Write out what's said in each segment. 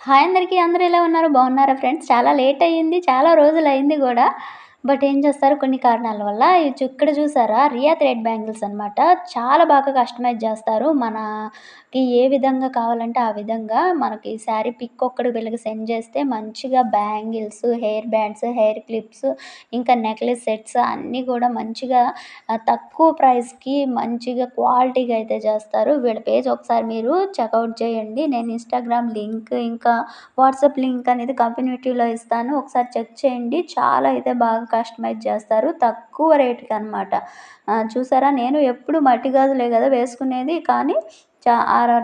Hi అందరికీ అందరూ ఎలా ఉన్నారు? బాగున్నారా ఫ్రెండ్స్? చాలా లేట్ అయ్యింది చాలా రోజులు అయింది కూడా. బట్ ఏం చేస్తారు కొన్ని కారణాల వల్ల? ఇక్కడ చూసారా? రియా థ్రెడ్ బ్యాంగిల్స్ అనమాట చాలా బాగా కస్టమైజ్ చేస్తారు. మనకి ఏ విధంగా కావాలంటే ఆ విధంగా మనకి శారీ పిక్ ఒక్కడికి వీళ్ళకి సెండ్ చేస్తే మంచిగా bangles hair bands hair clips ఇంకా నెక్లెస్ సెట్స్ అన్నీ కూడా మంచిగా తక్కువ ప్రైస్కి మంచిగా క్వాలిటీగా అయితే చేస్తారు. వీళ్ళ పేజ్ ఒకసారి మీరు చెక్అవుట్ చేయండి. నేను ఇన్స్టాగ్రామ్ లింక్ ఇంకా వాట్సాప్ లింక్ అనేది కమ్యూనిటీలో ఇస్తాను. ఒకసారి చెక్ చేయండి. చాలా అయితే బాగా కస్టమైజ్ చేస్తారు. తక్కువ రేట్కి అనమాట చూసారా? నేను ఎప్పుడు మట్టి గాజులే కదా వేసుకునేది. కానీ చా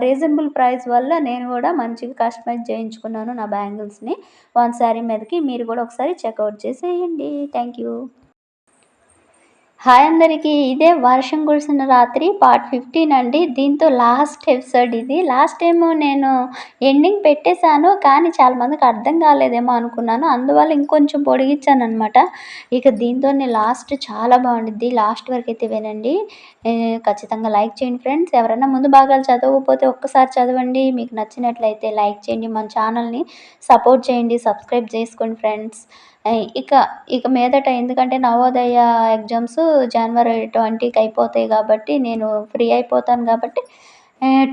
రీజనబుల్ ప్రైస్ వల్ల నేను కూడా మంచిగా కస్టమైజ్ చేయించుకున్నాను నా బ్యాంగిల్స్ని. వన్ శారీ మీదకి మీరు కూడా ఒకసారి చెక్అవుట్ చేసేయండి. థ్యాంక్ యూ హాయ్ అందరికీ ఇదే వర్షం కురిసిన రాత్రి పార్ట్ ఫిఫ్టీన్ అండి. దీంతో లాస్ట్ ఎపిసోడ్ ఇది. లాస్ట్ టైం నేను ఎండింగ్ పెట్టేశాను కానీ చాలామందికి అర్థం కాలేదేమో అనుకున్నాను. అందువల్ల ఇంకొంచెం పొడిగించాను అనమాట ఇక దీంతో లాస్ట్ చాలా బాగుండిద్ది. లాస్ట్ వరకు అయితే వినండి. ఖచ్చితంగా లైక్ చేయండి ఫ్రెండ్స్ ఎవరైనా ముందు భాగాలు చదవకపోతే ఒక్కసారి చదవండి. మీకు నచ్చినట్లయితే లైక్ చేయండి. మన ఛానల్ని సపోర్ట్ చేయండి. సబ్స్క్రైబ్ చేసుకోండి ఫ్రెండ్స్ ఇక ఇక మీదట ఎందుకంటే నవోదయ ఎగ్జామ్స్ జనవరి ట్వంటీకి అయిపోతాయి కాబట్టి నేను ఫ్రీ అయిపోతాను కాబట్టి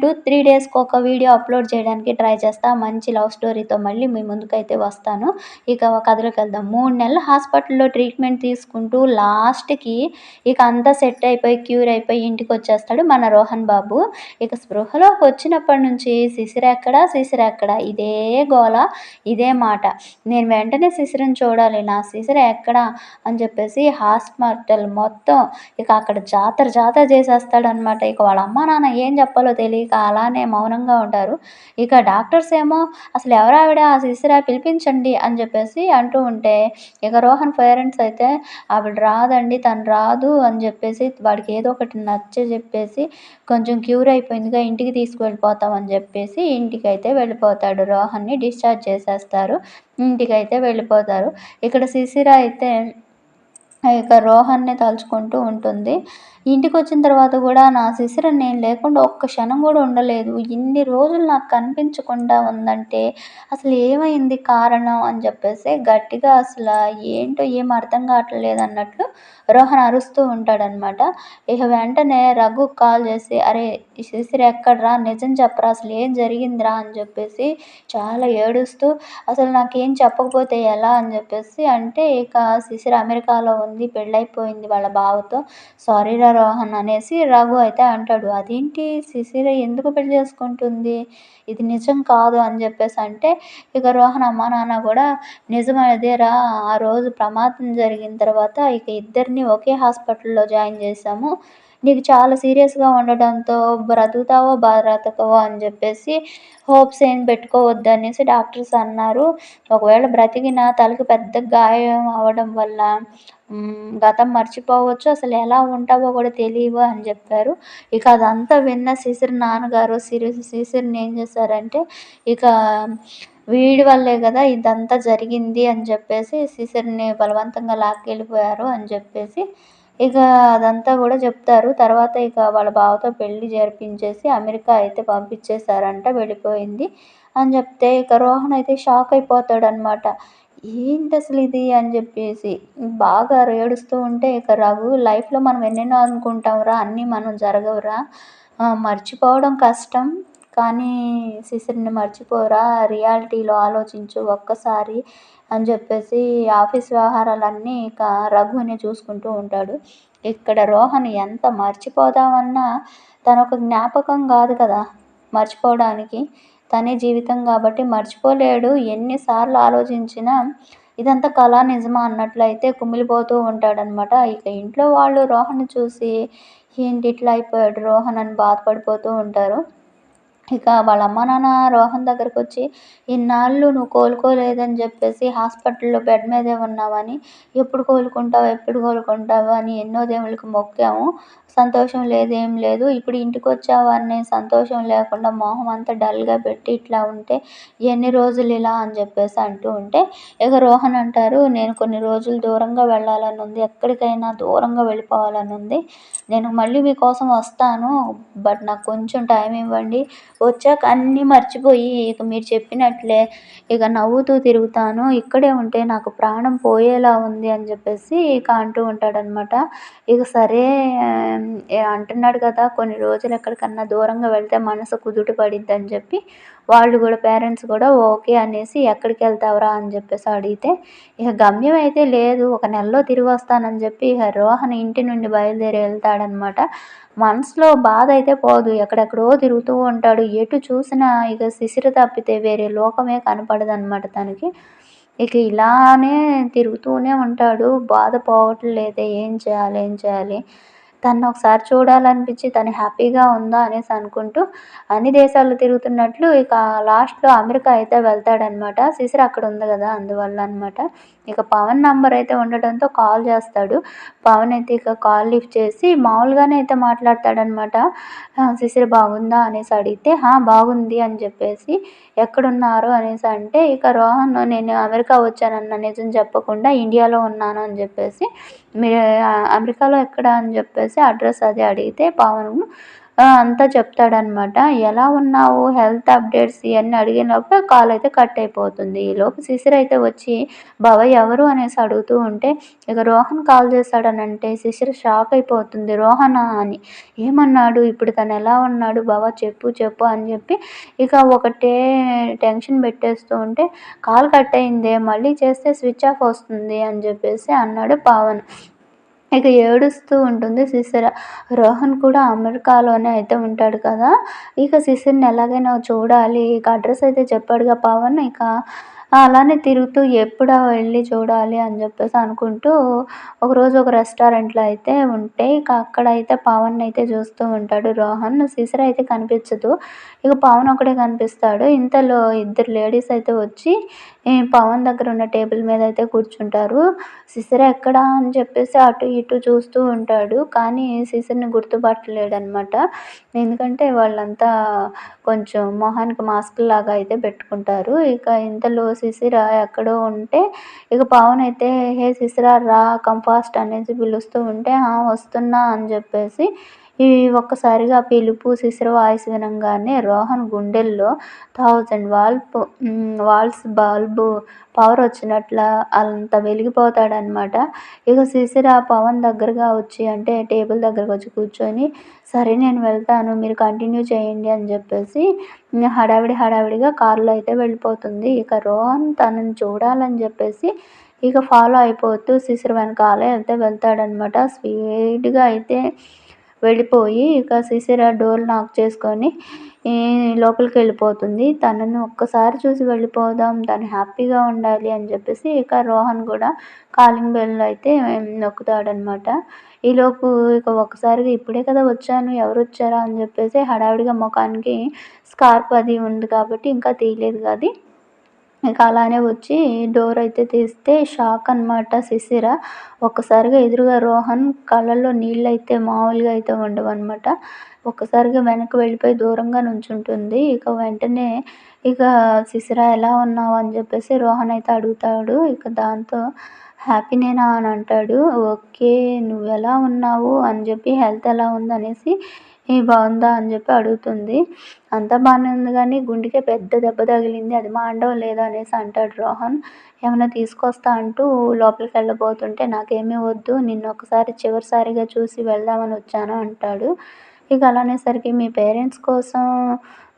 టూ త్రీ డేస్కి ఒక వీడియో అప్లోడ్ చేయడానికి ట్రై చేస్తా. మంచి లవ్ స్టోరీతో మళ్ళీ మీ ముందుకైతే వస్తాను. ఇక కథలోకి వెళ్దాం. మూడు నెలలు హాస్పిటల్లో ట్రీట్మెంట్ తీసుకుంటూ లాస్ట్కి ఇక అంతా సెట్ అయిపోయి క్యూర్ అయిపోయి ఇంటికి వచ్చేస్తాడు మన రోహన్ బాబు. ఇక స్పృహలోకి వచ్చినప్పటి నుంచి శిశిరెక్కడ శిశిరెక్కడ ఇదే గోల ఇదే మాట. నేను వెంటనే శిశిరని చూడాలి. నా శిశిర ఎక్కడ అని చెప్పేసి హాస్పిటల్ మొత్తం ఇక అక్కడ జాతర జాతర చేసేస్తాడనమాట ఇక వాళ్ళ అమ్మ నాన్న ఏం చెప్పాలో తెలియక అలానే మౌనంగా ఉంటారు. ఇక డాక్టర్స్ ఏమో అసలు ఎవరావిడ ఆ శిశిరా పిలిపించండి అని చెప్పేసి అంటూ ఉంటే ఇక రోహన్ పేరెంట్స్ అయితే ఆవిడ రాదండి తను రాదు అని చెప్పేసి వాడికి ఏదో ఒకటి నచ్చ చెప్పేసి కొంచెం క్యూర్ అయిపోయిందిగా ఇంటికి తీసుకువెళ్ళిపోతాం అని చెప్పేసి ఇంటికి అయితే వెళ్ళిపోతాడు. రోహన్ని డిశ్చార్జ్ చేసేస్తారు. ఇంటికి అయితే వెళ్ళిపోతారు. ఇక్కడ శిశిర అయితే ఇక రోహన్ని తలుచుకుంటూ ఉంటుంది. ఇంటికి వచ్చిన తర్వాత కూడా నా శిశిర నేను లేకుండా ఒక్క క్షణం కూడా ఉండలేదు. ఇన్ని రోజులు నాకు కనిపించకుండా ఉందంటే అసలు ఏమైంది కారణం అని చెప్పేసి గట్టిగా అసలు ఏంటో ఏం అర్థం కావట్లేదు అన్నట్లు రోహన్ అరుస్తూ ఉంటాడనమాట ఇక వెంటనే రఘు కాల్ చేసి అరే శిశిర ఎక్కడరా? నిజం చెప్పరా? అసలు ఏం జరిగిందిరా? అని చెప్పేసి చాలా ఏడుస్తూ అసలు నాకేం చెప్పకపోతే ఎలా? అని చెప్పేసి అంటే ఇక శిశిర అమెరికాలో ఉంది పెళ్ళైపోయింది వాళ్ళ బావతో. సారీరా రోహన్ అనేసి రఘు అయితే అంటాడు అదేంటి శిశిర ఎందుకు పెళ్ళి చేసుకుంటుంది? ఇది నిజం కాదు అని చెప్పేసి అంటే ఇక రోహన్ అమ్మ నాన్న కూడా నిజమేదేరా ఆ రోజు ప్రమాదం జరిగిన తర్వాత ఇక ఇద్దరిని ఒకే హాస్పిటల్లో జాయిన్ చేసాము నీకు చాలా సీరియస్గా ఉండడంతో బ్రతుకుతావో బ్రతకవో అని చెప్పేసి హోప్స్ ఏం పెట్టుకోవద్దు అనేసి డాక్టర్స్ అన్నారు. ఒకవేళ బ్రతికిన తలకి పెద్ద గాయం అవ్వడం వల్ల గతం మర్చిపోవచ్చు అసలు ఎలా ఉంటావో కూడా తెలియవు అని చెప్పారు. ఇక అదంతా విన్న శిశిర్ నాన్నగారు సిరి శిశిర్ని ఏం చేశారంటే ఇక వీడి వల్లే కదా ఇదంతా జరిగింది అని చెప్పేసి శిశిర్ని బలవంతంగా లాక్కెళ్ళిపోయారు అని చెప్పేసి ఇక అదంతా కూడా చెప్తారు. తర్వాత ఇక వాళ్ళ బావతో పెళ్ళి జరిపించేసి అమెరికా అయితే పంపించేశారంట వెళ్ళిపోయింది అని చెప్తే ఇక రోహన్ అయితే షాక్ అయిపోతాడనమాట ఏంటి అసలు ఇది అని చెప్పేసి బాగా ఏడుస్తూ ఉంటే ఇక రఘు లైఫ్లో మనం ఎన్నెన్నో అనుకుంటాంరా అన్నీ మనం జరగవురా. మర్చిపోవడం కష్టం కానీ శిశిర్ని మర్చిపోరా రియాలిటీలో ఆలోచించు ఒక్కసారి అని చెప్పేసి ఆఫీస్ వ్యవహారాలన్నీ ఇక రఘుని చూసుకుంటూ ఉంటాడు. ఇక్కడ రోహన్ ఎంత మర్చిపోదామన్నా తనొక జ్ఞాపకం కాదు కదా మర్చిపోవడానికి. తనే జీవితం కాబట్టి మర్చిపోలేడు. ఎన్నిసార్లు ఆలోచించినా ఇదంతా కళ నిజమా అన్నట్లయితే కుమిలిపోతూ ఉంటాడనమాట ఇక ఇంట్లో వాళ్ళు రోహన్ చూసి ఏంటి ఇట్లా అయిపోయాడు రోహన్ అని బాధపడిపోతూ ఉంటారు. ఇక వాళ్ళ అమ్మ నాన్న రోహన్ దగ్గరకు వచ్చి ఇన్నాళ్ళు నువ్వు కోలుకోలేదని చెప్పేసి హాస్పిటల్లో బెడ్ మీదే ఉన్నావని ఎప్పుడు కోలుకుంటావు ఎప్పుడు కోలుకుంటావు అని ఎన్నో దేవుళ్ళకి మొక్కాము. సంతోషం లేదు ఏం లేదు. ఇప్పుడు అనే సంతోషం లేకుండా మొహం అంతా డల్గా పెట్టి ఇట్లా ఉంటే ఎన్ని రోజులు ఇలా? అని చెప్పేసి అంటూ ఉంటే ఇక రోహన్ అంటారు నేను కొన్ని రోజులు దూరంగా వెళ్ళాలని ఉంది. ఎక్కడికైనా దూరంగా వెళ్ళిపోవాలని ఉంది. నేను మళ్ళీ మీకోసం వస్తాను బట్ నాకు కొంచెం టైం ఇవ్వండి. వచ్చాక అన్నీ మర్చిపోయి ఇక మీరు చెప్పినట్లే ఇక నవ్వుతూ తిరుగుతాను. ఇక్కడే ఉంటే నాకు ప్రాణం పోయేలా ఉంది అని చెప్పేసి ఇక అంటూ ఉంటాడనమాట. ఇక సరే అంటున్నాడు కదా కొన్ని రోజులు ఎక్కడికన్నా దూరంగా వెళ్తే మనసు కుదుట పడిద్ది అని చెప్పి వాళ్ళు కూడా పేరెంట్స్ కూడా ఓకే అనేసి ఎక్కడికి వెళ్తావురా అని చెప్పేసి అడిగితే ఇక గమ్యం అయితే లేదు ఒక నెలలో తిరిగి వస్తానని చెప్పి ఇక రోహన్ ఇంటి నుండి బయలుదేరి వెళ్తాడనమాట. మనసులో బాధ అయితే పోదు ఎక్కడెక్కడో తిరుగుతూ ఉంటాడు. ఎటు చూసినా ఇక శిశిర తప్పితే వేరే లోకమే కనపడదనమాట తనకి. ఇక ఇలానే తిరుగుతూనే ఉంటాడు బాధ పోవట్లేదే ఏం చేయాలి ఏం చేయాలి? తను ఒకసారి చూడాలనిపించి తను హ్యాపీగా ఉందా అనేసి అనుకుంటూ అన్ని దేశాలు తిరుగుతున్నట్లు ఇక లాస్ట్లో అమెరికా అయితే వెళ్తాడనమాట. శిశిర అక్కడ ఉంది కదా అందువల్ల అనమాట ఇక పవన్ నంబర్ అయితే ఉండటంతో కాల్ చేస్తాడు. పవన్ అయితే ఇక కాల్ లిఫ్ట్ చేసి మామూలుగానే అయితే మాట్లాడతాడనమాట. శిశిర బాగుందా? అనేసి అడిగితే బాగుంది అని చెప్పేసి ఎక్కడున్నారు? అనేసి అంటే ఇక రోహన్ నేను అమెరికా వచ్చానన్న నిజం చెప్పకుండా ఇండియాలో ఉన్నాను అని చెప్పేసి మీరు అమెరికాలో ఎక్కడ? అని చెప్పేసి అడ్రస్ అది అడిగితే పవన్ అంతా చెప్తాడనమాట ఎలా ఉన్నావు? హెల్త్ అప్డేట్స్ ఇవన్నీ అడిగినప్పుడు కాల్ అయితే కట్ అయిపోతుంది. ఈలోపు శిశిర అయితే వచ్చి బావ ఎవరు? అనేసి అడుగుతూ ఉంటే ఇక రోహన్ కాల్ చేశాడనంటే శిశిర షాక్ అయిపోతుంది. రోహనా అని. ఏమన్నాడు? ఇప్పుడు తను ఎలా ఉన్నాడు? బావ చెప్పు చెప్పు అని చెప్పి ఇక ఒకటే టెన్షన్ పెట్టేస్తూ ఉంటే కాల్ కట్ అయిందే మళ్ళీ చేస్తే స్విచ్ ఆఫ్ వస్తుంది అని చెప్పేసి అన్నాడు పవన్. ఇక ఏడుస్తూ ఉంటుంది సిస్టర్ రోహన్ కూడా అమెరికాలోనే అయితే ఉంటాడు కదా. ఇక సిస్టర్ని ఎలాగైనా చూడాలి. ఇక అడ్రస్ అయితే చెప్పాడుగా పవన్. ఇక అలానే తిరుగుతూ ఎప్పుడా వెళ్ళి చూడాలి అని చెప్పేసి అనుకుంటూ ఒకరోజు ఒక రెస్టారెంట్లో అయితే ఉంటే ఇక అక్కడైతే పవన్ అయితే చూస్తూ ఉంటాడు రోహన్. సిసిర అయితే కనిపించదు. ఇక పవన్ ఒకడే కనిపిస్తాడు. ఇంతలో ఇద్దరు లేడీస్ అయితే వచ్చి పవన్ దగ్గర ఉన్న టేబుల్ మీద అయితే కూర్చుంటారు. సిసిర ఎక్కడా అని చెప్పేసి అటు ఇటు చూస్తూ ఉంటాడు. కానీ శిశిరని గుర్తుపట్టలేడనమాట ఎందుకంటే వాళ్ళంతా కొంచెం మొహానికి మాస్క్ లాగా అయితే పెట్టుకుంటారు. ఇక ఇంతలో సిసిరా ఎక్కడో ఉంటే ఇక పవన్ అయితే హే సిసిరా రా కంఫాస్ట్ అనేసి పిలుస్తూ ఉంటే వస్తున్నా అని చెప్పేసి ఈ ఒక్కసారిగా పిలుపు శిశిర వాయిస్ వినంగానే రోహన్ గుండెల్లో థౌజండ్ వాల్ప్ వాల్స్ బల్బు పవర్ వచ్చినట్ల అంత వెలిగిపోతాడనమాట ఇక శిశిర పవన్ దగ్గరగా వచ్చి అంటే టేబుల్ దగ్గరకు వచ్చి కూర్చొని సరే నేను వెళ్తాను మీరు కంటిన్యూ చేయండి అని చెప్పేసి హడావిడి హడావిడిగా కారులో అయితే వెళ్ళిపోతుంది. ఇక రోహన్ తనని చూడాలని చెప్పేసి ఇక ఫాలో అయిపోతూ శిశిర వెనకాలే అయితే వెళ్తాడనమాట స్పీడ్గా అయితే వెళ్ళిపోయి ఇక సిసిర డోర్ నాక్ చేసుకొని లోపలికి వెళ్ళిపోతుంది. తనను ఒక్కసారి చూసి వెళ్ళిపోదాం తను హ్యాపీగా ఉండాలి అని చెప్పేసి ఇక రోహన్ కూడా కాలింగ్ బెల్ అయితే నొక్కుతాడనమాట ఈలోపు ఇక ఒక్కసారిగా ఇప్పుడే కదా వచ్చాను ఎవరు వచ్చారా? అని చెప్పేసి హడావిడిగా ముఖానికి స్కార్ప్ అది ఉంది కాబట్టి ఇంకా తీయలేదు అది ఇంకా అలానే వచ్చి డోర్ అయితే తీస్తే షాక్ అనమాట శిశిర ఒక్కసారిగా ఎదురుగా రోహన్ కళ్ళల్లో నీళ్ళు అయితే మామూలుగా అయితే ఉండవన్నమాట ఒక్కసారిగా వెనక్కి వెళ్ళిపోయి దూరంగా నుంచుంటుంది. ఇక వెంటనే ఇక శిశిర ఎలా ఉన్నావు? అని చెప్పేసి రోహన్ అయితే అడుగుతాడు. ఇక దాంతో హ్యాపీనేనా? అని అంటాడు. ఓకే నువ్వు ఎలా ఉన్నావు? అని చెప్పి హెల్త్ ఎలా ఉంది ఏ బాగుందా? అని చెప్పి అడుగుతుంది. అంతా బాగానే ఉంది కానీ గుండెకే పెద్ద దెబ్బ తగిలింది. అది మాండవం లేదా? అనేసి అంటాడు రోహన్. ఏమైనా తీసుకొస్తా అంటూ లోపలికి వెళ్ళబోతుంటే నాకేమీ వద్దు. నిన్ను ఒకసారి చివరిసారిగా చూసి వెళ్దామని వచ్చాను అంటాడు. ఇక అలానేసరికి మీ పేరెంట్స్ కోసం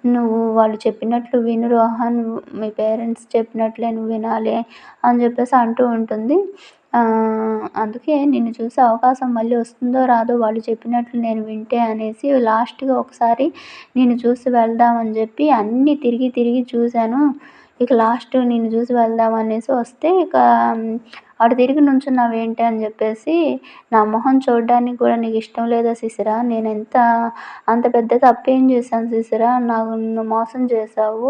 నువ్వు వాళ్ళు చెప్పినట్లు విను రోహన్. మీ పేరెంట్స్ చెప్పినట్లే నువ్వు వినాలి అని చెప్పేసి అంటూ ఉంటుంది. అందుకే నిన్ను చూసే అవకాశం మళ్ళీ వస్తుందో రాదో వాళ్ళు చెప్పినట్లు నేను వింటే అనేసి లాస్ట్గా ఒకసారి నిన్ను చూసి వెళ్దామని చెప్పి అన్నీ తిరిగి తిరిగి చూశాను. ఇక లాస్ట్ నిన్ను చూసి వెళ్దాం అనేసి వస్తే ఇక అటు తిరిగి నుంచున్నావు ఏంటి అని చెప్పేసి నా మొహం చూడడానికి కూడా నీకు ఇష్టం లేదా శిశిరా నేను ఎంత అంత పెద్ద తప్పేం చేశాను శిశిరా నాకు మోసం చేసావు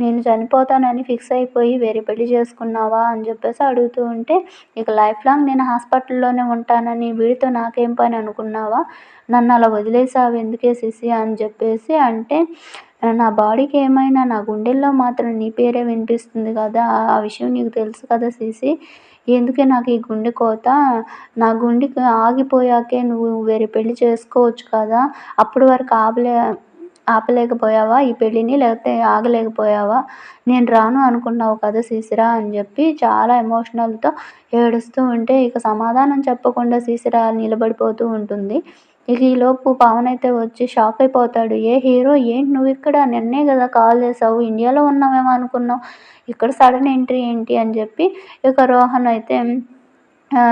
నేను చనిపోతానని ఫిక్స్ అయిపోయి వేరే పెళ్ళి చేసుకున్నావా అని చెప్పేసి అడుగుతూ ఉంటే ఇక లైఫ్ లాంగ్ నేను హాస్పిటల్లోనే ఉంటానని వీడితో నాకేం పని అనుకున్నావా? నన్ను అలా వదిలేసావు ఎందుకే సిసి అని చెప్పేసి అంటే నా బాడీకి ఏమైనా నా గుండెల్లో మాత్రం నీ పేరే వినిపిస్తుంది కదా ఆ విషయం నీకు తెలుసు కదా సిసి ఎందుకే నాకు ఈ గుండె కోత? నా గుండెకి ఆగిపోయాకే నువ్వు వేరే పెళ్ళి చేసుకోవచ్చు కదా అప్పటి వరకు ఆపలే ఆపలేకపోయావా? ఈ పెళ్ళిని లేకపోతే ఆగలేకపోయావా? నేను రాను అనుకున్నావు కదా సీసిరా అని చెప్పి చాలా ఎమోషనల్తో ఏడుస్తూ ఉంటే ఇక సమాధానం చెప్పకుండా సీసిరా నిలబడిపోతూ ఉంటుంది. ఇక ఈలోపు పవన్ అయితే వచ్చి షాక్ అయిపోతాడు. ఏ హీరో? ఏంటి నువ్వు ఇక్కడ? నిన్నే కదా కాల్ చేసావు ఇండియాలో ఉన్నావేమో అనుకున్నావు. ఇక్కడ సడన్ ఎంట్రీ ఏంటి? అని చెప్పి ఇక రోహన్ అయితే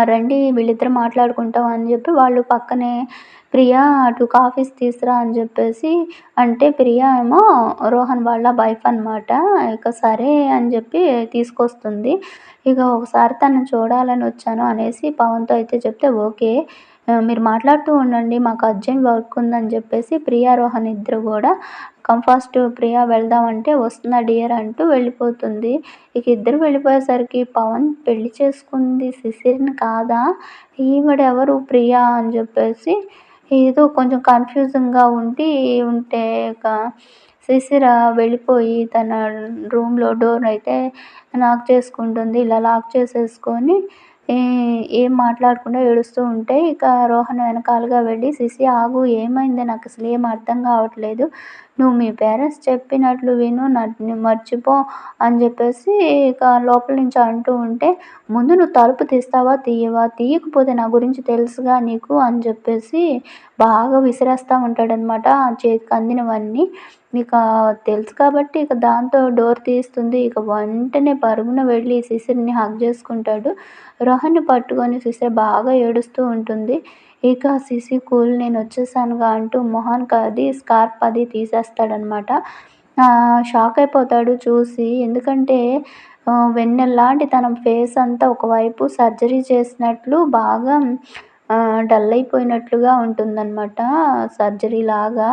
రండి వీళ్ళిద్దరు మాట్లాడుకుంటాం అని చెప్పి వాళ్ళు పక్కనే ప్రియా అటు కాఫీస్ తీసురా అని చెప్పేసి అంటే ప్రియా ఏమో రోహన్ వాళ్ళ వైఫ్ అనమాట ఇక సరే అని చెప్పి తీసుకొస్తుంది. ఇక ఒకసారి తను చూడాలని వచ్చాను అనేసి పవన్తో అయితే చెప్తే ఓకే మీరు మాట్లాడుతూ ఉండండి మాకు అర్జెంట్ వర్క్ ఉందని చెప్పేసి ప్రియా రోహన్ ఇద్దరు కూడా కంఫాస్ట్ ప్రియా వెళ్దామంటే వస్తున్నా డియర్ అంటూ వెళ్ళిపోతుంది. ఇక ఇద్దరు వెళ్ళిపోయేసరికి పవన్ పెళ్ళి చేసుకుంది. శిశిర్ని కాదా? ఈవిడెవరు ప్రియా అని చెప్పేసి ఏదో కొంచెం కన్ఫ్యూజింగ్గా ఉండి ఉంటే ఇక శిశిర వెళ్ళిపోయి తన రూమ్లో డోర్ అయితే లాక్ చేసుకుంటుంది. ఇలా లాక్ చేసేసుకొని ఏం మాట్లాడకుండా ఏడుస్తూ ఉంటే ఇక రోహన్ వెనకాలగా వెళ్ళి శిశి ఆగు ఏమైంది? నాకు అసలు ఏం అర్థం కావట్లేదు. నువ్వు మీ పేరెంట్స్ చెప్పినట్లు విను నన్ను మర్చిపో అని చెప్పేసి ఇక లోపల నుంచి అంటూ ఉంటే ముందు నువ్వు తలుపు తీస్తావా? తీయవా? తీయకపోతే నా గురించి తెలుసుగా నీకు అని చెప్పేసి బాగా విసిరేస్తూ ఉంటాడనమాట చేతికి అందినవన్నీ. ఇక తెలుసు కాబట్టి ఇక దాంతో డోర్ తీస్తుంది. ఇక వెంటనే పరుగున వెళ్ళి శిశిర్ని హగ్ చేసుకుంటాడు. రోహన్ని పట్టుకొని శిశిర్ బాగా ఏడుస్తూ ఉంటుంది. ఇక సిసి కూల్ నేను వచ్చేసానుగా అంటూ మొహానికి అది స్కార్ప్ అది తీసేస్తాడనమాట. షాక్ అయిపోతాడు చూసి. ఎందుకంటే వెన్నెల్లాంటి తన ఫేస్ అంతా ఒకవైపు సర్జరీ చేసినట్లు బాగా డల్ అయిపోయినట్లుగా ఉంటుందన్నమాట సర్జరీ లాగా.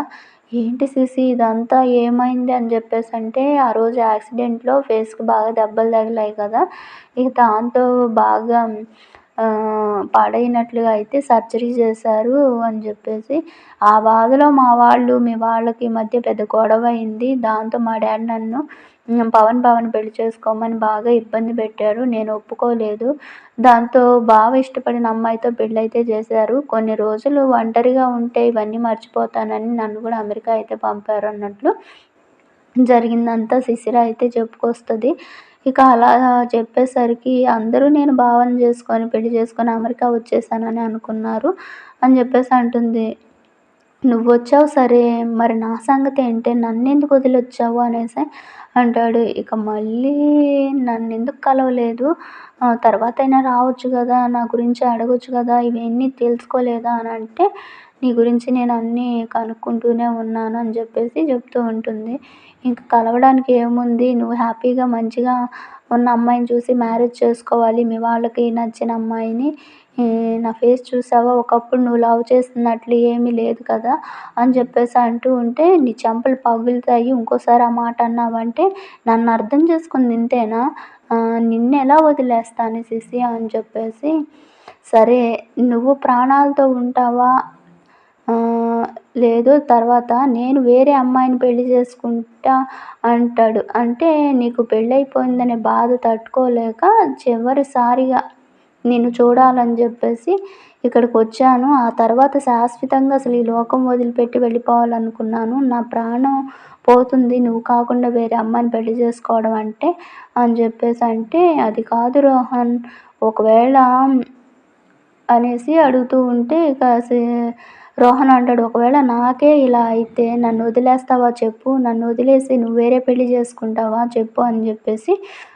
ఏంటి సిసి ఇదంతా ఏమైంది అని చెప్పేసి అంటే ఆ రోజు యాక్సిడెంట్లో ఫేస్కి బాగా దెబ్బలు తగిలాయి కదా. ఇక దాంతో బాగా పాడైనట్లుగా అయితే సర్జరీ చేశారు అని చెప్పేసి. ఆ బాధలో మా వాళ్ళు మీ వాళ్ళకి మధ్య పెద్ద గొడవ అయింది. దాంతో మా డాడీ నన్ను పవన్ పవన్ పెళ్ళి చేసుకోమని బాగా ఇబ్బంది పెట్టారు. నేను ఒప్పుకోలేదు. దాంతో బాగా ఇష్టపడిన అమ్మాయితో పెళ్ళైతే చేశారు. కొన్ని రోజులు ఒంటరిగా ఉంటే ఇవన్నీ మర్చిపోతానని నన్ను కూడా అమెరికా అయితే పంపారు అన్నట్లు జరిగిందంతా శిశిర అయితే చెప్పుకొస్తుంది. ఇక అలా చెప్పేసరికి అందరూ నేను భావన చేసుకొని పెళ్ళి చేసుకొని అమెరికా వచ్చేసానని అనుకున్నారు అని చెప్పేసి అంటుంది. నువ్వు వచ్చావు సరే మరి నా సంగతి ఏంటి? నన్ను ఎందుకు వదిలొచ్చావు? అనేసి అంటాడు. ఇక మళ్ళీ నన్ను ఎందుకు కలవలేదు? తర్వాత అయినా రావచ్చు కదా నా గురించి అడగొచ్చు కదా ఇవన్నీ తెలుసుకోలేదా? అని అంటే నీ గురించి నేను అన్నీ కనుక్కుంటూనే ఉన్నాను అని చెప్పేసి చెప్తూ ఉంటుంది. ఇంక కలవడానికి ఏముంది? నువ్వు హ్యాపీగా మంచిగా ఉన్న అమ్మాయిని చూసి మ్యారేజ్ చేసుకోవాలి. మీ వాళ్ళకి నచ్చిన అమ్మాయిని నా ఫేస్ చూసావా? ఒకప్పుడు నువ్వు లవ్ చేస్తున్నట్లు ఏమీ లేదు కదా అని చెప్పేసి అంటూ ఉంటే నీ చెంపలు పగులుతాయి. ఇంకోసారి ఆ మాట అన్నావంటే నన్ను అర్థం చేసుకుంది ఇంతేనా నిన్ను ఎలా వదిలేస్తాను సిసి అని చెప్పేసి సరే నువ్వు ప్రాణాలతో ఉంటావా? లేదు తర్వాత నేను వేరే అమ్మాయిని పెళ్ళి చేసుకుంటా అంటాడు. అంటే నీకు పెళ్ళైపోయిందనే బాధ తట్టుకోలేక చివరిసారిగా నిన్ను చూడాలని చెప్పేసి ఇక్కడికి వచ్చాను. ఆ తర్వాత శాశ్వతంగా అసలు ఈ లోకం వదిలిపెట్టి వెళ్ళిపోవాలనుకున్నాను. నా ప్రాణం పోతుంది నువ్వు కాకుండా వేరే అమ్మాయిని పెళ్ళి చేసుకోవడం అంటే అని చెప్పేసి అంటే అది కాదు రోహన్ ఒకవేళ అనేసి అడుగుతూ ఉంటే ఇక రోహన్ అంటాడు ఒకవేళ నాకే ఇలా అయితే నన్ను వదిలేస్తావా చెప్పు నన్ను వదిలేసి నువ్వు వేరే పెళ్ళి చేసుకుంటావా చెప్పు అని చెప్పేసి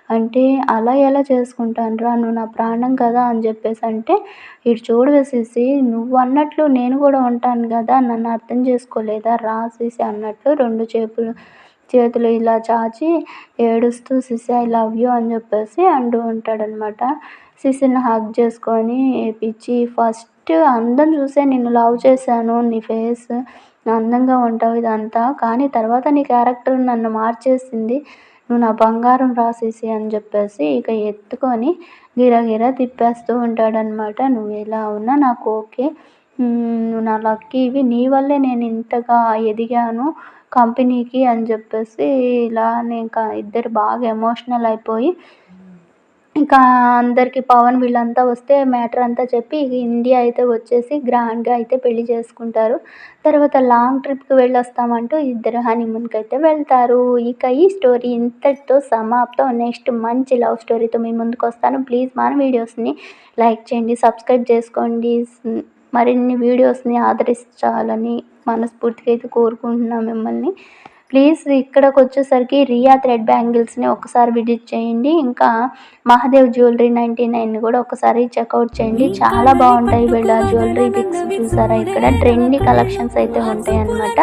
అంటే అలా ఎలా చేసుకుంటానురా నువ్వు నా ప్రాణం కదా అని చెప్పేసి అంటే ఇటు చూడు వేసేసి నువ్వు అన్నట్లు నేను కూడా ఉంటాను కదా నన్ను అర్థం చేసుకోలేదా రాసేసి అన్నట్లు రెండు చేతులు చేతులు ఇలా చాచి ఏడుస్తూ సిసి ఐ లవ్ యూ అని చెప్పేసి అంటూ ఉంటాడనమాట. సిసిని హగ్ చేసుకొని పిచ్చి ఫస్ట్ అందం చూసే నిన్ను లవ్ చేశాను నీ ఫేస్ అందంగా ఉంటావు ఇదంతా. కానీ తర్వాత నీ క్యారెక్టర్ నన్ను మార్చేసింది నువ్వు నా బంగారం రాసేసి అని చెప్పేసి ఇక ఎత్తుకొని గిరగిరా తిప్పేస్తూ ఉంటాడనమాట నువ్వు ఎలా ఉన్నా నాకు ఓకే. నువ్వు నా లక్కీవి నీ వల్లే నేను ఇంతగా ఎదిగాను కంపెనీకి అని చెప్పేసి ఇలా ఇంకా ఇద్దరు బాగా ఎమోషనల్ అయిపోయి ఇంకా అందరికీ పవన్ వీళ్ళంతా వస్తే మ్యాటర్ అంతా చెప్పి ఇండియా అయితే వచ్చేసి గ్రాండ్గా అయితే పెళ్ళి చేసుకుంటారు. తర్వాత లాంగ్ ట్రిప్కి వెళ్ళొస్తామంటూ ఇద్దరు హనీమూన్కి అయితే వెళ్తారు. ఇక ఈ స్టోరీ ఇంతటితో సమాప్తం. నెక్స్ట్ మంచి లవ్ స్టోరీతో మీ ముందుకు వస్తాను. ప్లీజ్ మన వీడియోస్ని లైక్ చేయండి సబ్స్క్రైబ్ చేసుకోండి. మరిన్ని వీడియోస్ని ఆదరించాలని మనస్ఫూర్తిగా అయితే కోరుకుంటున్నాం మిమ్మల్ని. ప్లీజ్ ఇక్కడికి వచ్చేసరికి రియా థ్రెడ్ బ్యాంగిల్స్ని ఒకసారి విజిట్ చేయండి. ఇంకా మహాదేవ్ జ్యువెలరీ నైంటీ నైన్ కూడా ఒకసారి చెక్అవుట్ చేయండి. చాలా బాగుంటాయి వీళ్ళ జ్యువెలరీ పిక్స్ చూసారా? ఇక్కడ ట్రెండీ కలెక్షన్స్ అయితే ఉంటాయి అన్నమాట.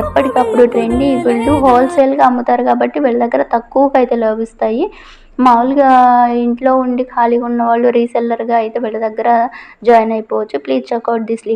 ఎప్పటికప్పుడు ట్రెండీ. వీళ్ళు హోల్సేల్గా అమ్ముతారు కాబట్టి వీళ్ళ దగ్గర తక్కువగా అయితే లభిస్తాయి. మామూలుగా ఇంట్లో ఉండి ఖాళీగా ఉన్న వాళ్ళు రీసెల్లర్గా అయితే వీళ్ళ దగ్గర జాయిన్ అయిపోవచ్చు. Please check out this link.